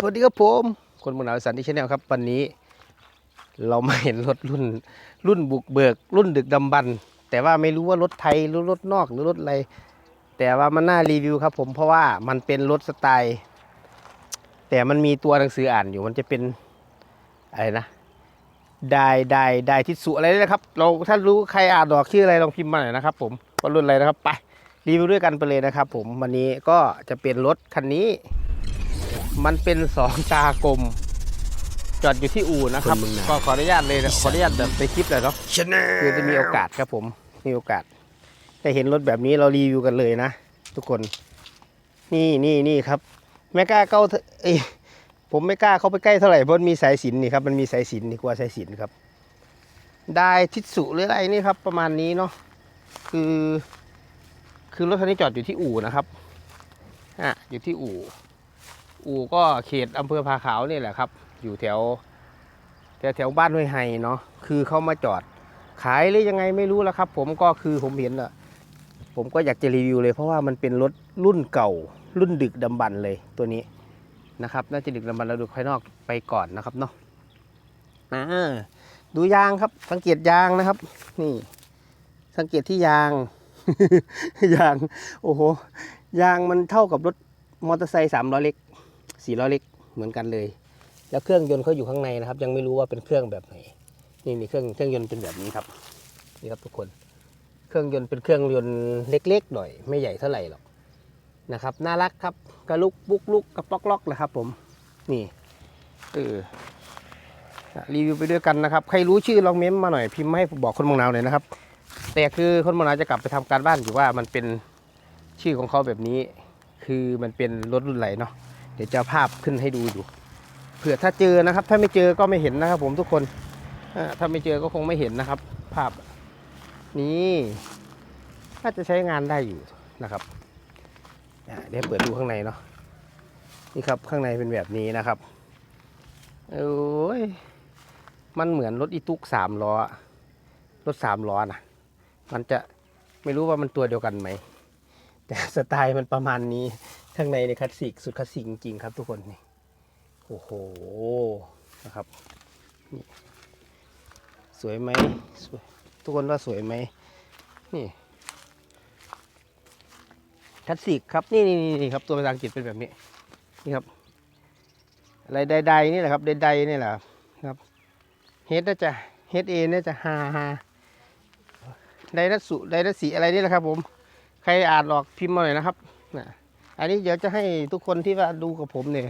สวัสดีครับผม คนเมืองหนาวสันที่ชแนลครับ วันนี้ เรามาเห็นรถรุ่น รุ่นบุกเบิก รุ่นดึกดำบรรพ์แต่ว่าไม่รู้ว่ารถไทยหรือรถนอกหรือรถอะไร แต่ว่ามันน่ารีวิวครับ ผมเพราะว่ามันเป็นรถสไตล์ แต่มันมีตัวหนังสืออ่านอยู่มันจะเป็นอะไรนะได้ได้ได้ทิศสุอะไรนี่นะครับ เราถ้ารู้ใครอ่านดอกชื่ออะไรลองพิมพ์มาหน่อยนะครับ ผมว่ารุ่นอะไรนะครับไปรีวิวด้วยกันไปเลยนะครับ ผมวันนี้ก็จะเป็นรถคันนี้ มันเป็นสองตากลม จอดอยู่ที่อู่นะครับ คนเมืองหนาว ก็ขออนุญาตเลยนะขออนุญาตแบบในคลิปเลยเนาะ ชนะ คือจะมีโอกาสครับผมมีโอกาสได้เห็นรถแบบนี้เรารีวิวกันเลยนะ ทุกคน นี่นี่นี่ครับไม่กล้าเข้าเอ้ยผมไม่กล้าเข้าไปใกล้เท่าไหร่เพราะมันมีสายสิญจนนี่ครับมันมีสายสิญจนนี่กลัวสายสิญจนครับ ได้ทิศสุหรืออะไรนี่ครับ ประมาณนี้เนาะคือ คือรถคันนี้จอดอยู่ที่อู่นะครับอะอยู่ที่อู่ อู่ก็เขตอำเภอพาขาวนี่แหละครับ อยู่แถวแถวแถวบ้านห้วยไฮเนาะคือเขามาจอดขายหรือยังไงไม่รู้แล้วครับ ผมก็คือผมเห็นอะผมก็อยากจะรีวิวเลยเพราะว่ามันเป็นรถรุ่นเก่า รุ่นดึกดำบรรพ์เลยตัวนี้นะครับ น่าจะดึกดำบรรพ์เราดูภายนอกไปก่อนนะครับเนาะอ่าดูยางครับ สังเกตยางนะครับ นี่ สังเกตที่ยาง ยาง โอ้โหยางมันเท่ากับรถมอเตอร์ไซค์สามล้อเล็ก สี่ล้อเล็กเหมือนกันเลย แล้วเครื่องยนต์เขาอยู่ข้างในนะครับ ยังไม่รู้ว่าเป็นเครื่องแบบไหนนี่นี่เครื่องเครื่องยนต์เป็นแบบนี้ครับนี่ครับทุกคน เครื่องยนต์เป็นเครื่องยนต์เล็กๆหน่อย ไม่ใหญ่เท่าไหร่หรอกนะครับน่ารักครับกระลุกบุกลุกกระปอกล็อกนะครับ ผมนี่เออรีวิวไปด้วยกันนะครับ ใครรู้ชื่อลองเม้มมาหน่อยพิมพ์ให้บอกคนมองนาวหน่อยนะครับ แต่คือคนมองนาวจะกลับไปทำการบ้านอยู่ว่ามันเป็นชื่อของเขาแบบนี้ คือมันเป็นรถรุ่นไหนเนาะ เดี๋ยวจะภาพขึ้นให้ดูอยู่ เผื่อถ้าเจอนะครับ ถ้าไม่เจอก็ไม่เห็นนะครับ ผมทุกคนถ้าไม่เจอก็คงไม่เห็นนะครับ ภาพนี้น่าจะใช้งานได้อยู่นะครับเดี๋ยวเปิดดูข้างในเนาะนี่ครับข้างในเป็นแบบนี้นะครับโอ้ยมันเหมือนรถอีตุกสามล้อรถสามล้อนะมันจะไม่รู้ว่ามันตัวเดียวกันไหมแต่สไตล์มันประมาณนี้ ข้างในในคลาสสิกสุดคลาสสิกจริงๆครับทุกคนนี่โอ้โหนะครับนี่สวยไหมสวยทุกคนว่าสวยไหมนี่คลาสสิกครับนี่นี่นี่ครับตัวภาษาอังกฤษเป็นแบบนี้นี่ครับอะไรใดๆนี่แหละครับใดๆนี่แหละครับเฮดน่าจะเฮดเอน่าจะฮาฮาไดนัสสุไดนัสสีอะไรนี่แหละครับผมใครอ่านออกพิมพ์มาหน่อยนะครับนะ อันนี้เดี๋ยวจะให้ทุกคนที่ว่าดูกับผมเนี่ย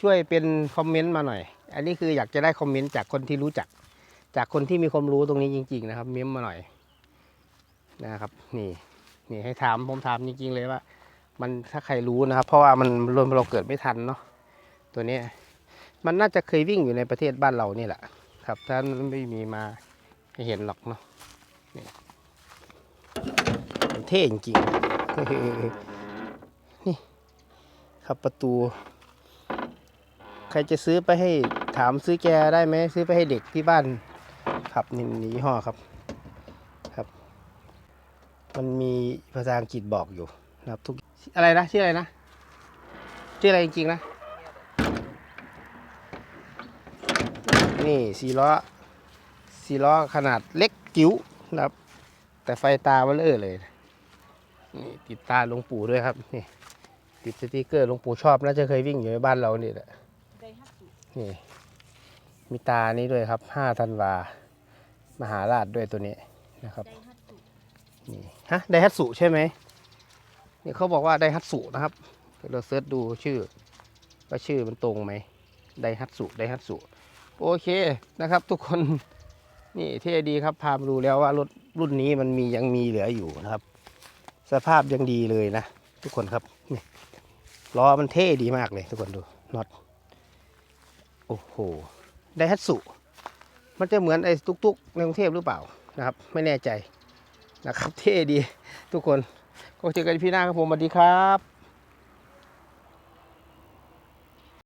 ช่วยเป็นคอมเมนต์มาหน่อย อันนี้คืออยากจะได้คอมเมนต์จากคนที่รู้จัก จากคนที่มีความรู้ตรงนี้จริง ๆ นะครับ เม้มมาหน่อยนะครับ นี่นี่ให้ถามผมถามจริง ๆ เลยว่า มันถ้าใครรู้นะครับ เพราะว่ามันรวมเราเกิดไม่ทันเนาะตัวนี้มันน่าจะเคยวิ่งอยู่ในประเทศบ้านเรานี่แหละครับถ้าไม่มีมาเห็นหรอกเนาะนี่เท่จริงๆ ครับประตู ใครจะซื้อไปให้ถามซื้อแกได้ไหมซื้อไปให้เด็กที่บ้านครับนี่นี่ยี่ห้อครับครับ มันมีภาษาอังกฤษบอกอยู่นะครับทุกอะไรนะชื่ออะไรนะชื่ออะไรจริงๆนะ นี่สี่ล้อสี่ล้อขนาดเล็กจิ๋วนะครับ แต่ไฟตาเบลอเลยนี่ติดตาหลวงปู่ด้วยครับนี่ ติดสติกเกอร์หลวงปู่ชอบน่าจะเคยวิ่งอยู่ในบ้านเรานี่แหละนี่มีตานี้ด้วยครับห้าธันวามหาราชด้วยตัวนี้นะครับนี่ฮะไดฮัตสุใช่ไหมนี่เขาบอกว่าไดฮัตสุนะครับเราเซิร์ชดูชื่อว่าชื่อมันตรงไหมไดฮัตสุไดฮัตสุโอเคนะครับ ทุกคนนี่เท่ดีครับพามาดูแล้วว่ารถรุ่นนี้มันมียังมีเหลืออยู่นะครับ สภาพยังดีเลยนะ ทุกคนครับนี่ ล้อมันเท่ดีมากเลยทุกคนดูน็อตโอ้โหไดฮัตสุ มันจะเหมือนไอ้ตุกๆในกรุงเทพหรือเปล่านะครับ ไม่แน่ใจนะครับ เท่ดีทุกคนก็เจอกันพี่หน้าครับผมสวัสดีครับ